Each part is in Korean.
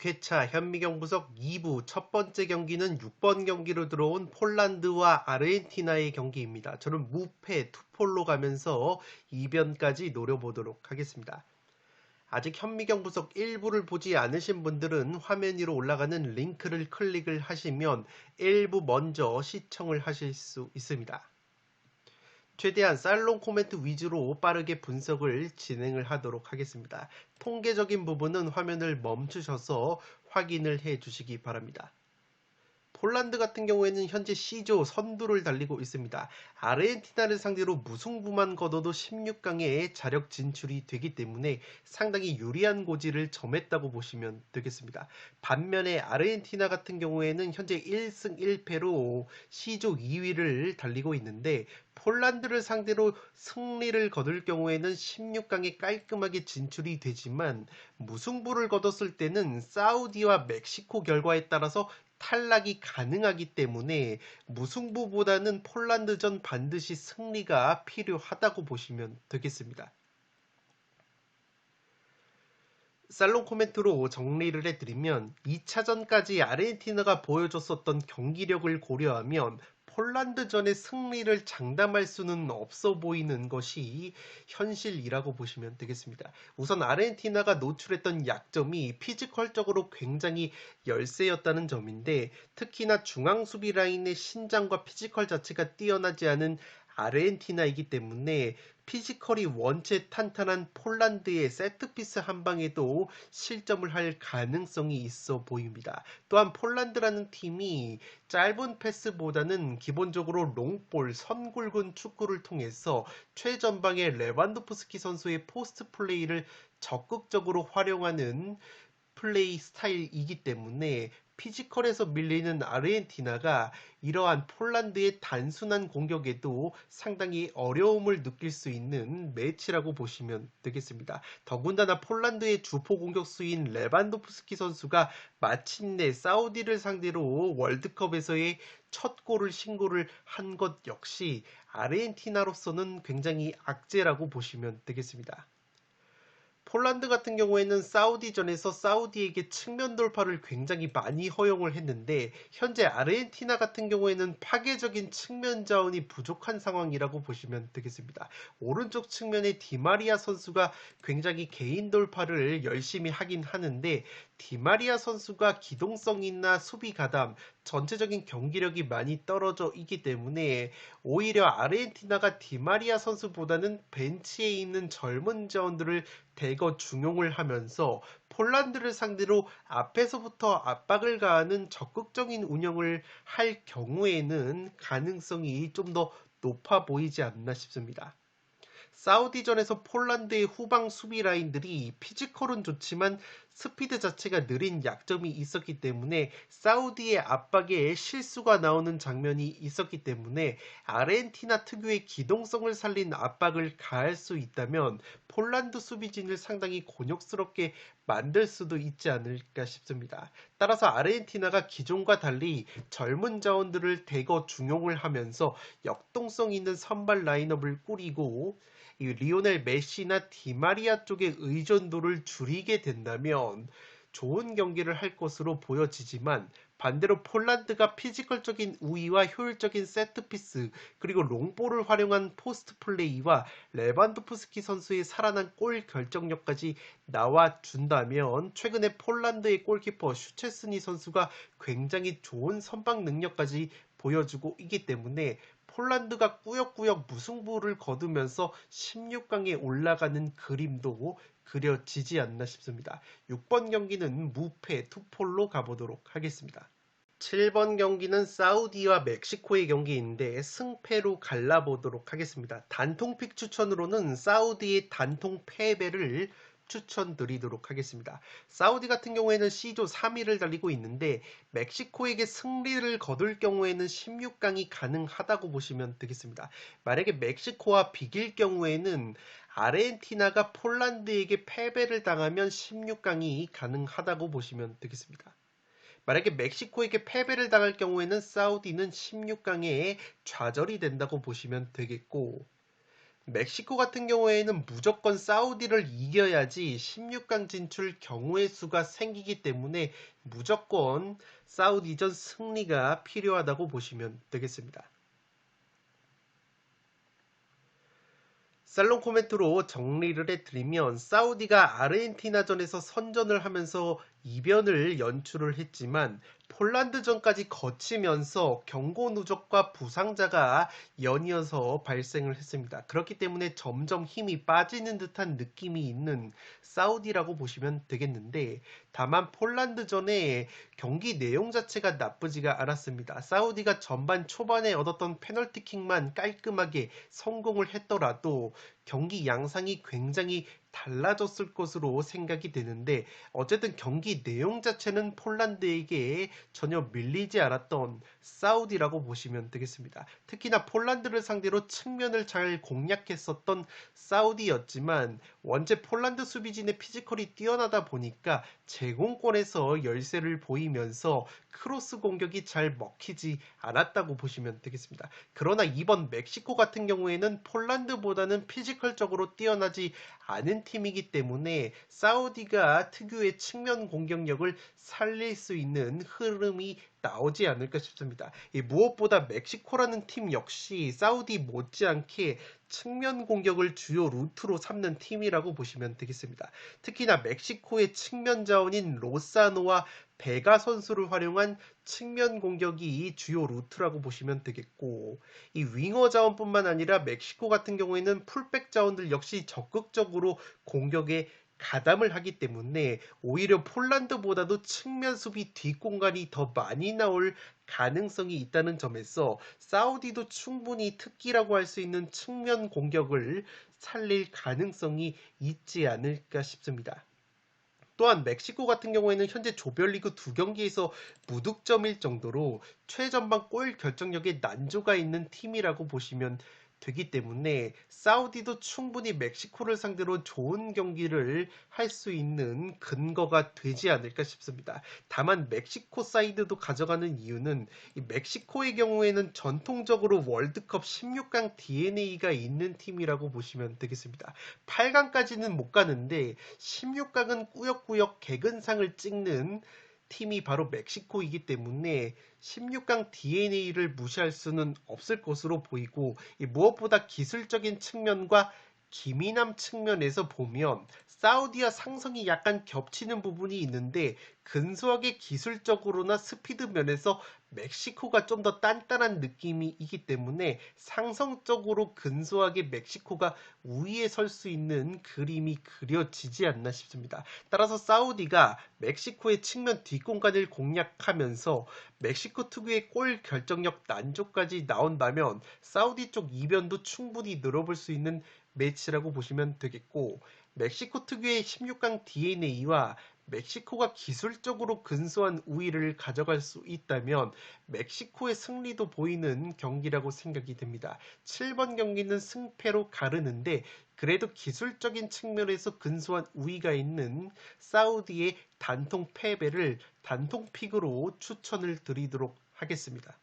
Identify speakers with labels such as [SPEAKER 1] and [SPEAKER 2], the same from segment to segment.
[SPEAKER 1] 6회차 현미경 부석 2부 첫 번째 경기는 6번 경기로 들어온 폴란드와 아르헨티나의 경기입니다. 저는 무패 투폴로 가면서 2변까지 노려보도록 하겠습니다. 아직 현미경 부석 1부를 보지 않으신 분들은 화면 위로 올라가는 링크를 클릭을 하시면 1부 먼저 시청을 하실 수 있습니다. 최대한 살롱 코멘트 위주로 빠르게 분석을 진행을 하도록 하겠습니다. 통계적인 부분은 화면을 멈추셔서 확인을 해 주시기 바랍니다. 폴란드 같은 경우에는 현재 C조 선두를 달리고 있습니다. 아르헨티나를 상대로 무승부만 거둬도 16강에 자력 진출이 되기 때문에 상당히 유리한 고지를 점했다고 보시면 되겠습니다. 반면에 아르헨티나 같은 경우에는 현재 1승 1패로 C조 2위를 달리고 있는데 폴란드를 상대로 승리를 거둘 경우에는 16강에 깔끔하게 진출이 되지만 무승부를 거뒀을 때는 사우디와 멕시코 결과에 따라서 탈락이 가능하기 때문에 무승부보다는 폴란드전 반드시 승리가 필요하다고 보시면 되겠습니다. 살롱 코멘트로 정리를 해드리면 2차전까지 아르헨티나가 보여줬었던 경기력을 고려하면 폴란드전의 승리를 장담할 수는 없어 보이는 것이 현실이라고 보시면 되겠습니다. 우선 아르헨티나가 노출했던 약점이 피지컬적으로 굉장히 열세였다는 점인데 특히나 중앙 수비 라인의 신장과 피지컬 자체가 뛰어나지 않은 아르헨티나이기 때문에 피지컬이 원체 탄탄한 폴란드의 세트피스 한 방에도 실점을 할 가능성이 있어 보입니다. 또한 폴란드라는 팀이 짧은 패스보다는 기본적으로 롱볼, 선굴근 축구를 통해서 최전방의 레반도프스키 선수의 포스트 플레이를 적극적으로 활용하는 플레이 스타일이기 때문에 피지컬에서 밀리는 아르헨티나가 이러한 폴란드의 단순한 공격에도 상당히 어려움을 느낄 수 있는 매치라고 보시면 되겠습니다. 더군다나 폴란드의 주포 공격수인 레반도프스키 선수가 마침내 사우디를 상대로 월드컵에서의 첫 골을 신고를 한 것 역시 아르헨티나로서는 굉장히 악재라고 보시면 되겠습니다. 폴란드 같은 경우에는 사우디전에서 사우디에게 측면 돌파를 굉장히 많이 허용을 했는데 현재 아르헨티나 같은 경우에는 파괴적인 측면 자원이 부족한 상황이라고 보시면 되겠습니다. 오른쪽 측면에 디마리아 선수가 굉장히 개인 돌파를 열심히 하긴 하는데 디마리아 선수가 기동성이나 수비 가담, 전체적인 경기력이 많이 떨어져 있기 때문에 오히려 아르헨티나가 디마리아 선수보다는 벤치에 있는 젊은 자원들을 대거 중용을 하면서 폴란드를 상대로 앞에서부터 압박을 가하는 적극적인 운영을 할 경우에는 가능성이 좀 더 높아 보이지 않나 싶습니다. 사우디전에서 폴란드의 후방 수비 라인들이 피지컬은 좋지만 스피드 자체가 느린 약점이 있었기 때문에 사우디의 압박에 실수가 나오는 장면이 있었기 때문에 아르헨티나 특유의 기동성을 살린 압박을 가할 수 있다면 폴란드 수비진을 상당히 곤욕스럽게 만들 수도 있지 않을까 싶습니다. 따라서 아르헨티나가 기존과 달리 젊은 자원들을 대거 중용을 하면서 역동성 있는 선발 라인업을 꾸리고 이 리오넬 메시나 디마리아 쪽의 의존도를 줄이게 된다면 좋은 경기를 할 것으로 보여지지만 반대로 폴란드가 피지컬적인 우위와 효율적인 세트피스 그리고 롱볼을 활용한 포스트 플레이와 레반도프스키 선수의 살아난 골 결정력까지 나와준다면 최근에 폴란드의 골키퍼 슈체스니 선수가 굉장히 좋은 선방 능력까지 보여주고 있기 때문에 폴란드가 꾸역꾸역 무승부를 거두면서 16강에 올라가는 그림도 그려지지 않나 싶습니다. 6번 경기는 무패 투폴로 가보도록 하겠습니다. 7번 경기는 사우디와 멕시코의 경기인데 승패로 갈라보도록 하겠습니다. 단통픽 추천으로는 사우디의 단통 패배를 추천드리도록 하겠습니다. 사우디 같은 경우에는 C조 3위를 달리고 있는데 멕시코에게 승리를 거둘 경우에는 16강이 가능하다고 보시면 되겠습니다. 만약에 멕시코와 비길 경우에는 아르헨티나가 폴란드에게 패배를 당하면 16강이 가능하다고 보시면 되겠습니다. 만약에 멕시코에게 패배를 당할 경우에는 사우디는 16강에 좌절이 된다고 보시면 되겠고 멕시코 같은 경우에는 무조건 사우디를 이겨야지 16강 진출 경우의 수가 생기기 때문에 무조건 사우디전 승리가 필요하다고 보시면 되겠습니다. 살롱 코멘트로 정리를 해드리면 사우디가 아르헨티나전에서 선전을 하면서 이변을 연출을 했지만 폴란드전까지 거치면서 경고 누적과 부상자가 연이어서 발생을 했습니다. 그렇기 때문에 점점 힘이 빠지는 듯한 느낌이 있는 사우디라고 보시면 되겠는데 다만 폴란드전에 경기 내용 자체가 나쁘지가 않았습니다. 사우디가 전반 초반에 얻었던 페널티킥만 깔끔하게 성공을 했더라도 경기 양상이 굉장히 달라졌을 것으로 생각이 되는데 어쨌든 경기 내용 자체는 폴란드에게 전혀 밀리지 않았던 사우디라고 보시면 되겠습니다. 특히나 폴란드를 상대로 측면을 잘 공략했었던 사우디였지만 원체 폴란드 수비진의 피지컬이 뛰어나다 보니까 제공권에서 열세를 보이면서 크로스 공격이 잘 먹히지 않았다고 보시면 되겠습니다. 그러나 이번 멕시코 같은 경우에는 폴란드보다는 피지컬적으로 뛰어나지 않은 팀이기 때문에 사우디가 특유의 측면 공격력을 살릴 수 있는 흐름이 나오지 않을까 싶습니다. 무엇보다 멕시코라는 팀 역시 사우디 못지않게 측면 공격을 주요 루트로 삼는 팀이라고 보시면 되겠습니다. 특히나 멕시코의 측면 자원인 로사노와 베가 선수를 활용한 측면 공격이 주요 루트라고 보시면 되겠고 이 윙어 자원뿐만 아니라 멕시코 같은 경우에는 풀백 자원들 역시 적극적으로 공격에 가담을 하기 때문에 오히려 폴란드보다도 측면 수비 뒷공간이 더 많이 나올 가능성이 있다는 점에서 사우디도 충분히 특기라고 할 수 있는 측면 공격을 살릴 가능성이 있지 않을까 싶습니다. 또한 멕시코 같은 경우에는 현재 조별리그 두 경기에서 무득점일 정도로 최전방 골 결정력에 난조가 있는 팀이라고 보시면 되기 때문에 사우디도 충분히 멕시코를 상대로 좋은 경기를 할 수 있는 근거가 되지 않을까 싶습니다. 다만 멕시코 사이드도 가져가는 이유는 멕시코의 경우에는 전통적으로 월드컵 16강 DNA가 있는 팀이라고 보시면 되겠습니다. 8강까지는 못 가는데 16강은 꾸역꾸역 개근상을 찍는 팀이 바로 멕시코이기 때문에 16강 DNA를 무시할 수는 없을 것으로 보이고 무엇보다 기술적인 측면과 기민함 측면에서 보면 사우디와 상성이 약간 겹치는 부분이 있는데 근소하게 기술적으로나 스피드 면에서 멕시코가 좀 더 단단한 느낌이 있기 때문에 상성적으로 근소하게 멕시코가 우위에 설 수 있는 그림이 그려지지 않나 싶습니다. 따라서 사우디가 멕시코의 측면 뒷공간을 공략하면서 멕시코 특유의 골 결정력 난조까지 나온다면 사우디 쪽 이변도 충분히 늘어볼 수 있는 매치라고 보시면 되겠고 멕시코 특유의 16강 DNA와 멕시코가 기술적으로 근소한 우위를 가져갈 수 있다면 멕시코의 승리도 보이는 경기라고 생각이 됩니다. 7번 경기는 승패로 가르는데 그래도 기술적인 측면에서 근소한 우위가 있는 사우디의 단통 패배를 단통 픽으로 추천을 드리도록 하겠습니다.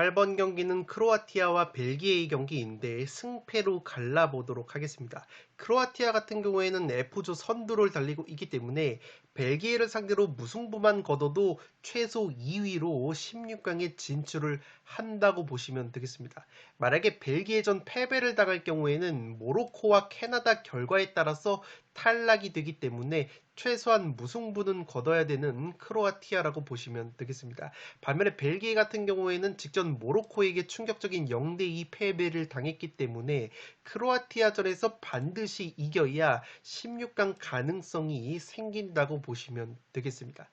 [SPEAKER 1] 8번 경기는 크로아티아와 벨기에의 경기인데 승패로 갈라보도록 하겠습니다. 크로아티아 같은 경우에는 F조 선두를 달리고 있기 때문에 벨기에를 상대로 무승부만 거둬도 최소 2위로 16강에 진출을 한다고 보시면 되겠습니다. 만약에 벨기에전 패배를 당할 경우에는 모로코와 캐나다 결과에 따라서 탈락이 되기 때문에 최소한 무승부는 거둬야 되는 크로아티아라고 보시면 되겠습니다. 반면에 벨기에 같은 경우에는 직전 모로코에게 충격적인 0대2 패배를 당했기 때문에 크로아티아전에서 반드시 이겨야 16강 가능성이 생긴다고 보시면 되겠습니다.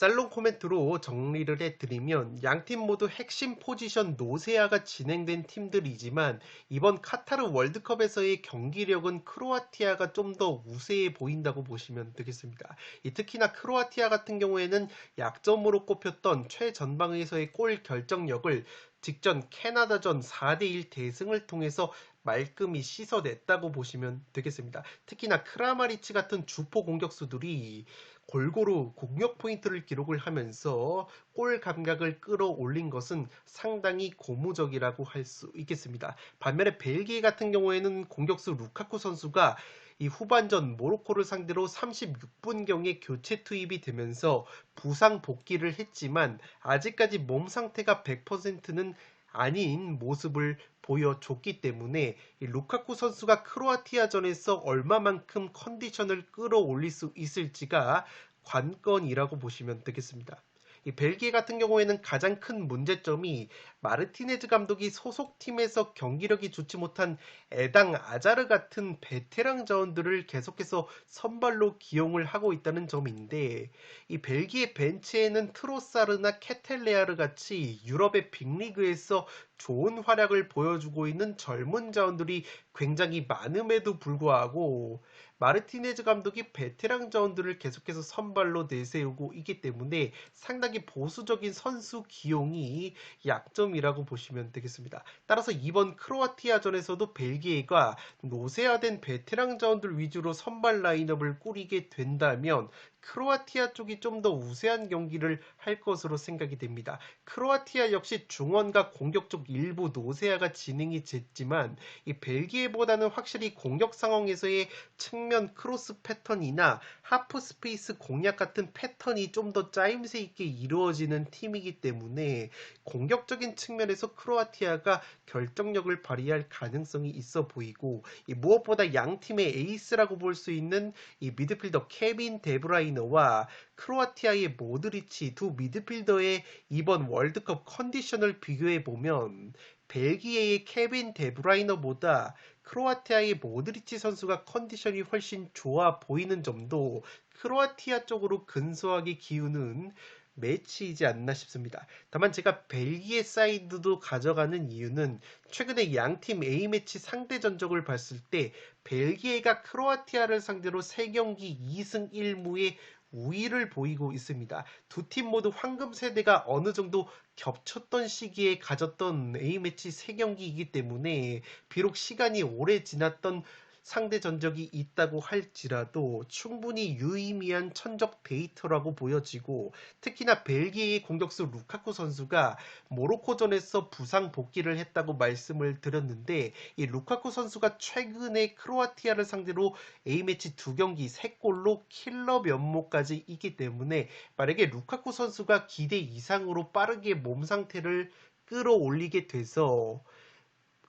[SPEAKER 1] 살롱 코멘트로 정리를 해드리면 양팀 모두 핵심 포지션 노세아가 진행된 팀들이지만 이번 카타르 월드컵에서의 경기력은 크로아티아가 좀 더 우세해 보인다고 보시면 되겠습니다. 특히나 크로아티아 같은 경우에는 약점으로 꼽혔던 최전방에서의 골 결정력을 직전 캐나다전 4대1 대승을 통해서 말끔히 씻어냈다고 보시면 되겠습니다. 특히나 크라마리치 같은 주포 공격수들이 골고루 공격 포인트를 기록을 하면서 골 감각을 끌어올린 것은 상당히 고무적이라고 할 수 있겠습니다. 반면에 벨기에 같은 경우에는 공격수 루카쿠 선수가 이 후반전 모로코를 상대로 36분경에 교체 투입이 되면서 부상 복귀를 했지만 아직까지 몸 상태가 100%는 아닌 모습을 보여줬기 때문에 루카쿠 선수가 크로아티아전에서 얼마만큼 컨디션을 끌어올릴 수 있을지가 관건이라고 보시면 되겠습니다. 이 벨기에 같은 경우에는 가장 큰 문제점이 마르티네즈 감독이 소속팀에서 경기력이 좋지 못한 에당 아자르 같은 베테랑 자원들을 계속해서 선발로 기용을 하고 있다는 점인데 이 벨기에 벤치에는 트로사르나 케텔레아르 같이 유럽의 빅리그에서 좋은 활약을 보여주고 있는 젊은 자원들이 굉장히 많음에도 불구하고 마르티네즈 감독이 베테랑 자원들을 계속해서 선발로 내세우고 있기 때문에 상당히 보수적인 선수 기용이 약점이라고 보시면 되겠습니다. 따라서 이번 크로아티아전에서도 벨기에가 노세화된 베테랑 자원들 위주로 선발 라인업을 꾸리게 된다면 크로아티아 쪽이 좀 더 우세한 경기를 할 것으로 생각이 됩니다. 크로아티아 역시 중원과 공격 쪽 일부 노세아가 진행이 됐지만 이 벨기에보다는 확실히 공격 상황에서의 측면 크로스 패턴이나 하프 스페이스 공략 같은 패턴이 좀 더 짜임새 있게 이루어지는 팀이기 때문에 공격적인 측면에서 크로아티아가 결정력을 발휘할 가능성이 있어 보이고 무엇보다 양 팀의 에이스라고 볼 수 있는 이 미드필더 케빈 데브라이 너와 크로아티아의 모드리치 두 미드필더의 이번 월드컵 컨디션을 비교해 보면 벨기에의 케빈 데브라이너보다 크로아티아의 모드리치 선수가 컨디션이 훨씬 좋아 보이는 점도 크로아티아 쪽으로 근소하게 기우는 매치이지 않나 싶습니다. 다만 제가 벨기에 사이드도 가져가는 이유는 최근에 양팀 A매치 상대 전적을 봤을 때 벨기에가 크로아티아를 상대로 3경기 2승 1무의 우위를 보이고 있습니다. 두 팀 모두 황금 세대가 어느 정도 겹쳤던 시기에 가졌던 A매치 3경기이기 때문에 비록 시간이 오래 지났던 상대 전적이 있다고 할지라도 충분히 유의미한 천적 데이터라고 보여지고 특히나 벨기에의 공격수 루카쿠 선수가 모로코전에서 부상 복귀를 했다고 말씀을 드렸는데 이 루카쿠 선수가 최근에 크로아티아를 상대로 A매치 두 경기 3골로 킬러 면모까지 있기 때문에 만약에 루카쿠 선수가 기대 이상으로 빠르게 몸 상태를 끌어올리게 돼서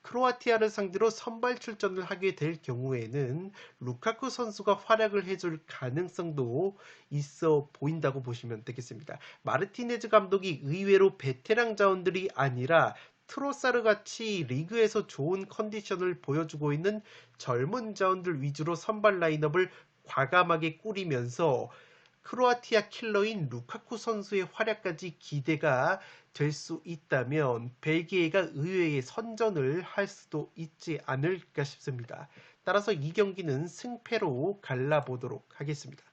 [SPEAKER 1] 크로아티아를 상대로 선발 출전을 하게 될 경우에는 루카쿠 선수가 활약을 해줄 가능성도 있어 보인다고 보시면 되겠습니다. 마르티네즈 감독이 의외로 베테랑 자원들이 아니라 트로사르 같이 리그에서 좋은 컨디션을 보여주고 있는 젊은 자원들 위주로 선발 라인업을 과감하게 꾸리면서 크로아티아 킬러인 루카쿠 선수의 활약까지 기대가 될 수 있다면 벨기에가 의외의 선전을 할 수도 있지 않을까 싶습니다. 따라서 이 경기는 승패로 갈라보도록 하겠습니다.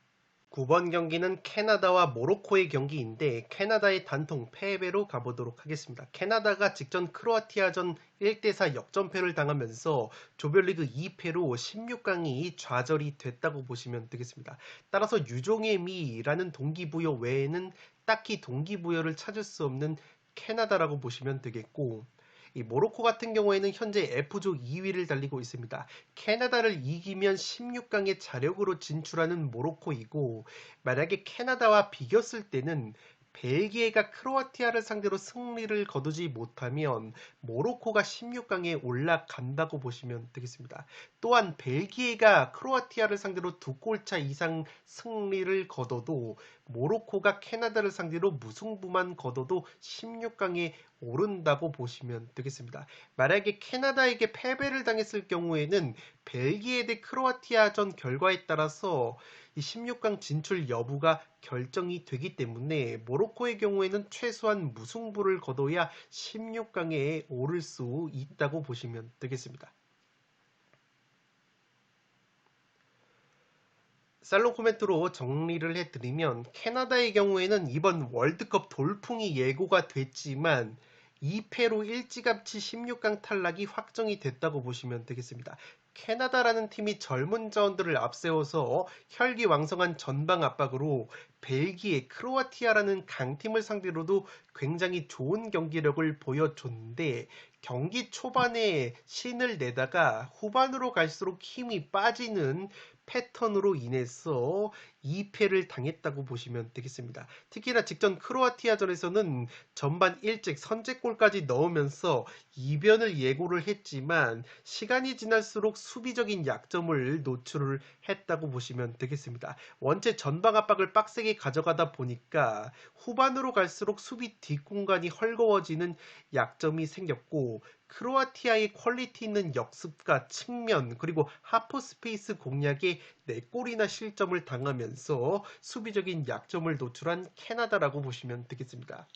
[SPEAKER 1] 9번 경기는 캐나다와 모로코의 경기인데 캐나다의 단통 패배로 가보도록 하겠습니다. 캐나다가 직전 크로아티아전 1대4 역전패를 당하면서 조별리그 2패로 16강이 좌절이 됐다고 보시면 되겠습니다. 따라서 유종의 미라는 동기부여 외에는 딱히 동기부여를 찾을 수 없는 캐나다라고 보시면 되겠고 이 모로코 같은 경우에는 현재 F조 2위를 달리고 있습니다. 캐나다를 이기면 16강에 자력으로 진출하는 모로코이고 만약에 캐나다와 비겼을 때는 벨기에가 크로아티아를 상대로 승리를 거두지 못하면 모로코가 16강에 올라간다고 보시면 되겠습니다. 또한 벨기에가 크로아티아를 상대로 두 골차 이상 승리를 거둬도 모로코가 캐나다를 상대로 무승부만 거둬도 16강에 오른다고 보시면 되겠습니다. 만약에 캐나다에게 패배를 당했을 경우에는 벨기에 대 크로아티아 전 결과에 따라서 이 16강 진출 여부가 결정이 되기 때문에 모로코의 경우에는 최소한 무승부를 거둬야 16강에 오를 수 있다고 보시면 되겠습니다. 살롱 코멘트로 정리를 해드리면 캐나다의 경우에는 이번 월드컵 돌풍이 예고가 됐지만 2패로 일찌감치 16강 탈락이 확정이 됐다고 보시면 되겠습니다. 캐나다라는 팀이 젊은 자원들을 앞세워서 혈기왕성한 전방 압박으로 벨기에, 크로아티아라는 강팀을 상대로도 굉장히 좋은 경기력을 보여줬는데 경기 초반에 신을 내다가 후반으로 갈수록 힘이 빠지는 패턴으로 인해서 2패를 당했다고 보시면 되겠습니다. 특히나 직전 크로아티아전에서는 전반 일찍 선제골까지 넣으면서 이변을 예고를 했지만 시간이 지날수록 수비적인 약점을 노출을 했다고 보시면 되겠습니다. 원체 전방 압박을 빡세게 가져가다 보니까 후반으로 갈수록 수비 뒷공간이 헐거워지는 약점이 생겼고 크로아티아의 퀄리티 있는 역습과 측면 그리고 하프 스페이스 공략에 4골이나 실점을 당하면서 수비적인 약점을 노출한 캐나다라고 보시면 되겠습니다.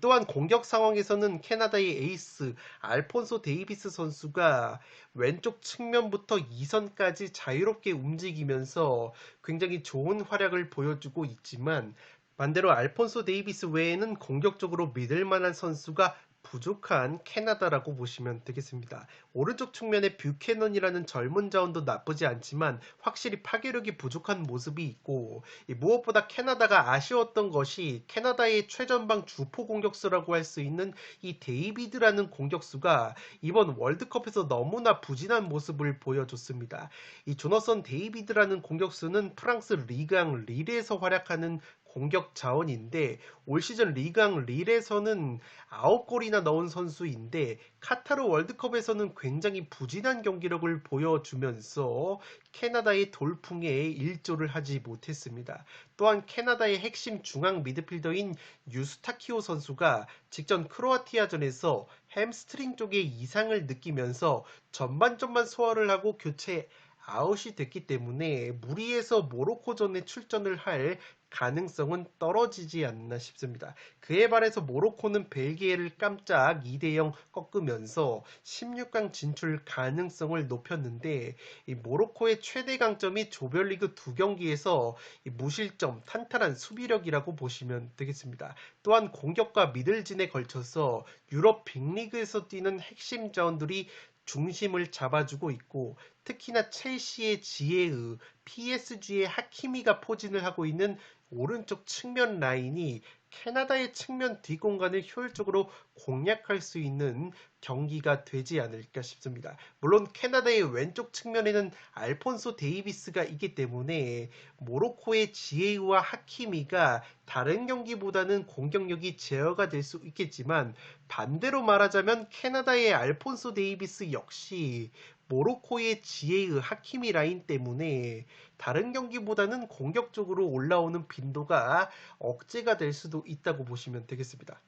[SPEAKER 1] 또한 공격 상황에서는 캐나다의 에이스 알폰소 데이비스 선수가 왼쪽 측면부터 2선까지 자유롭게 움직이면서 굉장히 좋은 활약을 보여주고 있지만 반대로 알폰소 데이비스 외에는 공격적으로 믿을 만한 선수가 부족한 캐나다라고 보시면 되겠습니다. 오른쪽 측면에 뷰캐넌이라는 젊은 자원도 나쁘지 않지만 확실히 파괴력이 부족한 모습이 있고 무엇보다 캐나다가 아쉬웠던 것이 캐나다의 최전방 주포 공격수라고 할 수 있는 이 데이비드라는 공격수가 이번 월드컵에서 너무나 부진한 모습을 보여줬습니다. 이 조너선 데이비드라는 공격수는 프랑스 리강 릴에서 활약하는 공격 자원인데 올 시즌 리강 릴에서는 9골이나 넣은 선수인데 카타르 월드컵에서는 굉장히 부진한 경기력을 보여주면서 캐나다의 돌풍에 일조를 하지 못했습니다. 또한 캐나다의 핵심 중앙 미드필더인 유스타키오 선수가 직전 크로아티아전에서 햄스트링 쪽에 이상을 느끼면서 전반전만 소화를 하고 교체 아웃이 됐기 때문에 무리해서 모로코전에 출전을 할 가능성은 떨어지지 않나 싶습니다. 그에 반해서 모로코는 벨기에를 깜짝 2대0 꺾으면서 16강 진출 가능성을 높였는데 모로코의 최대 강점이 조별리그 두 경기에서 무실점 탄탄한 수비력이라고 보시면 되겠습니다. 또한 공격과 미들진에 걸쳐서 유럽 빅리그에서 뛰는 핵심 자원들이 중심을 잡아주고 있고 특히나 첼시의 지에의 PSG의 하키미가 포진을 하고 있는 오른쪽 측면 라인이 캐나다의 측면 뒷공간을 효율적으로 공략할 수 있는 경기가 되지 않을까 싶습니다. 물론 캐나다의 왼쪽 측면에는 알폰소 데이비스가 있기 때문에 모로코의 지에이와 하키미가 다른 경기보다는 공격력이 제어가 될 수 있겠지만 반대로 말하자면 캐나다의 알폰소 데이비스 역시 모로코의 지혜의 하키미 라인 때문에 다른 경기보다는 공격적으로 올라오는 빈도가 억제가 될 수도 있다고 보시면 되겠습니다.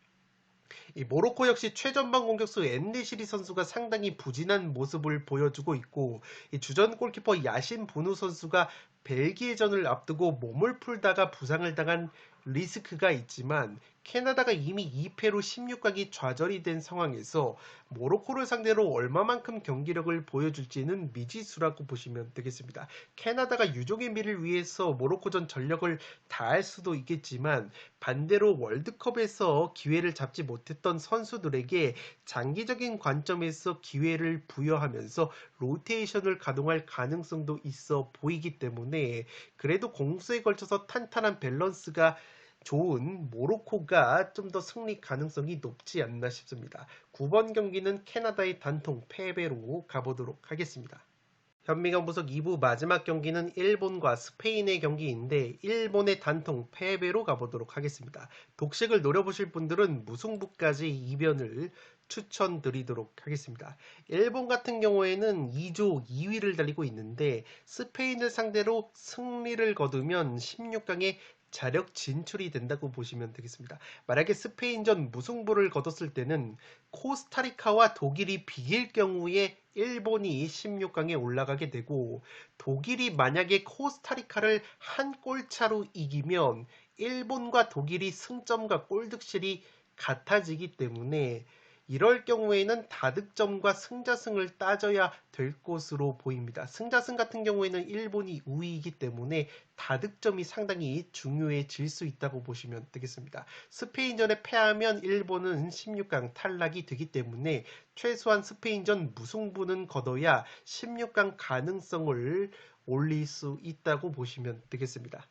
[SPEAKER 1] 이 모로코 역시 최전방 공격수 엔네시리 선수가 상당히 부진한 모습을 보여주고 있고 주전 골키퍼 야신 보누 선수가 벨기에전을 앞두고 몸을 풀다가 부상을 당한 리스크가 있지만 캐나다가 이미 2패로 16강이 좌절이 된 상황에서 모로코를 상대로 얼마만큼 경기력을 보여줄지는 미지수라고 보시면 되겠습니다. 캐나다가 유종의 미를 위해서 모로코전 전력을 다할 수도 있겠지만 반대로 월드컵에서 기회를 잡지 못했던 선수들에게 장기적인 관점에서 기회를 부여하면서 로테이션을 가동할 가능성도 있어 보이기 때문에 그래도 공수에 걸쳐서 탄탄한 밸런스가 좋은 모로코가 좀 더 승리 가능성이 높지 않나 싶습니다. 9번 경기는 캐나다의 단통 패배로 가보도록 하겠습니다. 현미경 부석 2부 마지막 경기는 일본과 스페인의 경기인데 일본의 단통 패배로 가보도록 하겠습니다. 독식을 노려보실 분들은 무승부까지 이변을 추천드리도록 하겠습니다. 일본 같은 경우에는 2조 2위를 달리고 있는데 스페인을 상대로 승리를 거두면 16강에 자력 진출이 된다고 보시면 되겠습니다. 만약에 스페인전 무승부를 거뒀을 때는 코스타리카와 독일이 비길 경우에 일본이 16강에 올라가게 되고 독일이 만약에 코스타리카를 한 골 차로 이기면 일본과 독일이 승점과 골득실이 같아지기 때문에 이럴 경우에는 다득점과 승자승을 따져야 될 것으로 보입니다. 승자승 같은 경우에는 일본이 우위이기 때문에 다득점이 상당히 중요해질 수 있다고 보시면 되겠습니다. 스페인전에 패하면 일본은 16강 탈락이 되기 때문에 최소한 스페인전 무승부는 거둬야 16강 가능성을 올릴 수 있다고 보시면 되겠습니다.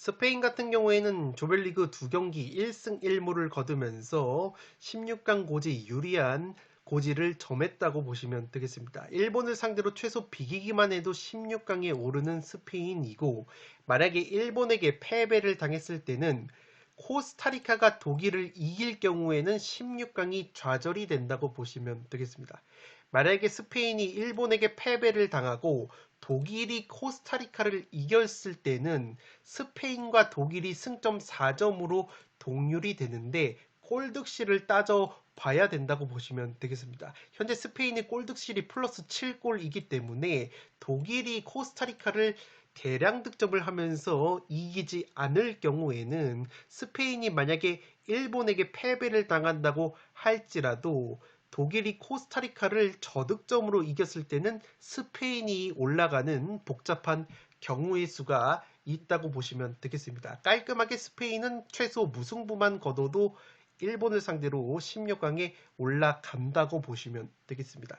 [SPEAKER 1] 스페인 같은 경우에는 조별리그 두 경기 1승 1무를 거두면서 16강 고지 유리한 고지를 점했다고 보시면 되겠습니다. 일본을 상대로 최소 비기기만 해도 16강에 오르는 스페인이고 만약에 일본에게 패배를 당했을 때는 코스타리카가 독일을 이길 경우에는 16강이 좌절이 된다고 보시면 되겠습니다. 만약에 스페인이 일본에게 패배를 당하고 독일이 코스타리카를 이겼을 때는 스페인과 독일이 승점 4점으로 동률이 되는데 골득실을 따져 봐야 된다고 보시면 되겠습니다. 현재 스페인의 골득실이 플러스 7골이기 때문에 독일이 코스타리카를 대량 득점을 하면서 이기지 않을 경우에는 스페인이 만약에 일본에게 패배를 당한다고 할지라도 독일이 코스타리카를 저득점으로 이겼을 때는 스페인이 올라가는 복잡한 경우의 수가 있다고 보시면 되겠습니다. 깔끔하게 스페인은 최소 무승부만 거둬도 일본을 상대로 16강에 올라간다고 보시면 되겠습니다.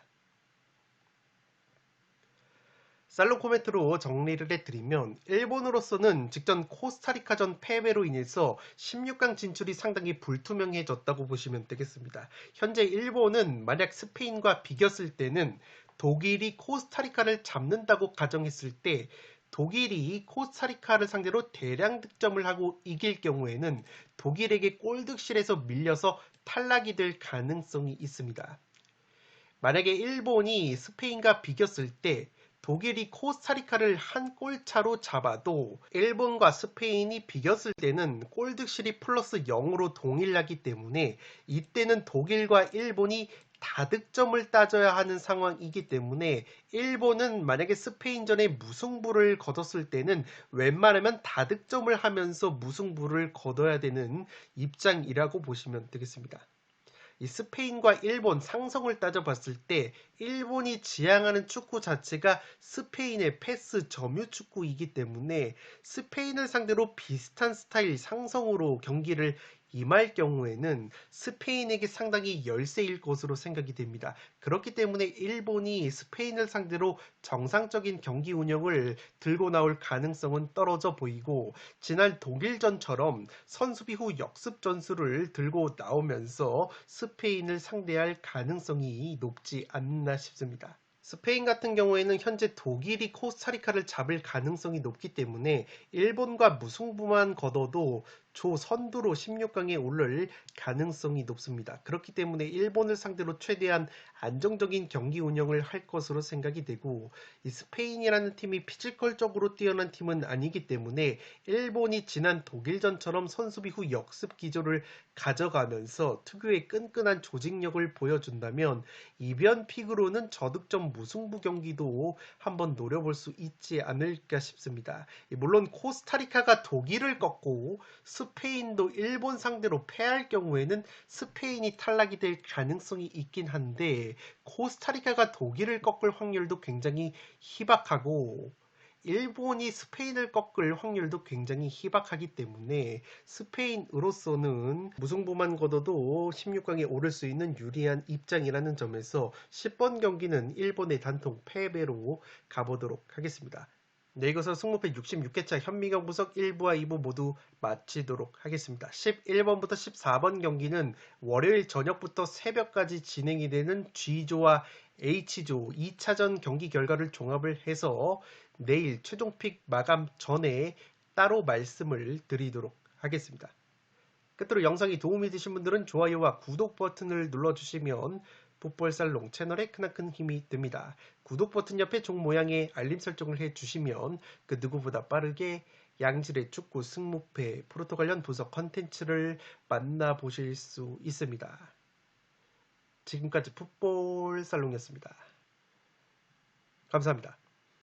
[SPEAKER 1] 살로 코멘트로 정리를 해드리면 일본으로서는 직전 코스타리카전 패배로 인해서 16강 진출이 상당히 불투명해졌다고 보시면 되겠습니다. 현재 일본은 만약 스페인과 비겼을 때는 독일이 코스타리카를 잡는다고 가정했을 때 독일이 코스타리카를 상대로 대량 득점을 하고 이길 경우에는 독일에게 골득실에서 밀려서 탈락이 될 가능성이 있습니다. 만약에 일본이 스페인과 비겼을 때 독일이 코스타리카를 한 골차로 잡아도 일본과 스페인이 비겼을 때는 골득실이 플러스 0으로 동일하기 때문에 이때는 독일과 일본이 다득점을 따져야 하는 상황이기 때문에 일본은 만약에 스페인전에 무승부를 거뒀을 때는 웬만하면 다득점을 하면서 무승부를 거둬야 되는 입장이라고 보시면 되겠습니다. 이 스페인과 일본 상성을 따져봤을 때 일본이 지향하는 축구 자체가 스페인의 패스 점유 축구이기 때문에 스페인을 상대로 비슷한 스타일 상성으로 경기를 임할 경우에는 스페인에게 상당히 열세일 것으로 생각이 됩니다. 그렇기 때문에 일본이 스페인을 상대로 정상적인 경기 운영을 들고 나올 가능성은 떨어져 보이고 지난 독일전처럼 선수비 후 역습 전술을 들고 나오면서 스페인을 상대할 가능성이 높지 않나 싶습니다. 스페인 같은 경우에는 현재 독일이 코스타리카를 잡을 가능성이 높기 때문에 일본과 무승부만 거둬도 조선두로 16강에 오를 가능성이 높습니다. 그렇기 때문에 일본을 상대로 최대한 안정적인 경기 운영을 할 것으로 생각이 되고 이 스페인이라는 팀이 피지컬적으로 뛰어난 팀은 아니기 때문에 일본이 지난 독일전처럼 선수비 후 역습 기조를 가져가면서 특유의 끈끈한 조직력을 보여준다면 이변 픽으로는 저득점 무승부 경기도 한번 노려볼 수 있지 않을까 싶습니다. 물론 코스타리카가 독일을 꺾고 스페인도 일본 상대로 패할 경우에는 스페인이 탈락이 될 가능성이 있긴 한데 코스타리카가 독일을 꺾을 확률도 굉장히 희박하고 일본이 스페인을 꺾을 확률도 굉장히 희박하기 때문에 스페인으로서는 무승부만 거둬도 16강에 오를 수 있는 유리한 입장이라는 점에서 10번 경기는 일본의 단통 패배로 가보도록 하겠습니다. 네, 이것은 승무패 66회차 현미경 부석 1부와 2부 모두 마치도록 하겠습니다. 11번부터 14번 경기는 월요일 저녁부터 새벽까지 진행이 되는 G조와 H조 2차전 경기 결과를 종합을 해서 내일 최종픽 마감 전에 따로 말씀을 드리도록 하겠습니다. 끝으로 영상이 도움이 되신 분들은 좋아요와 구독 버튼을 눌러주시면 풋볼살롱 채널에 크나큰 힘이 됩니다. 구독 버튼 옆에 종 모양의 알림 설정을 해주시면 그 누구보다 빠르게 양질의 축구 승무패 포르투 관련 분석 컨텐츠를 만나보실 수 있습니다. 지금까지 풋볼 살롱이었습니다. 감사합니다.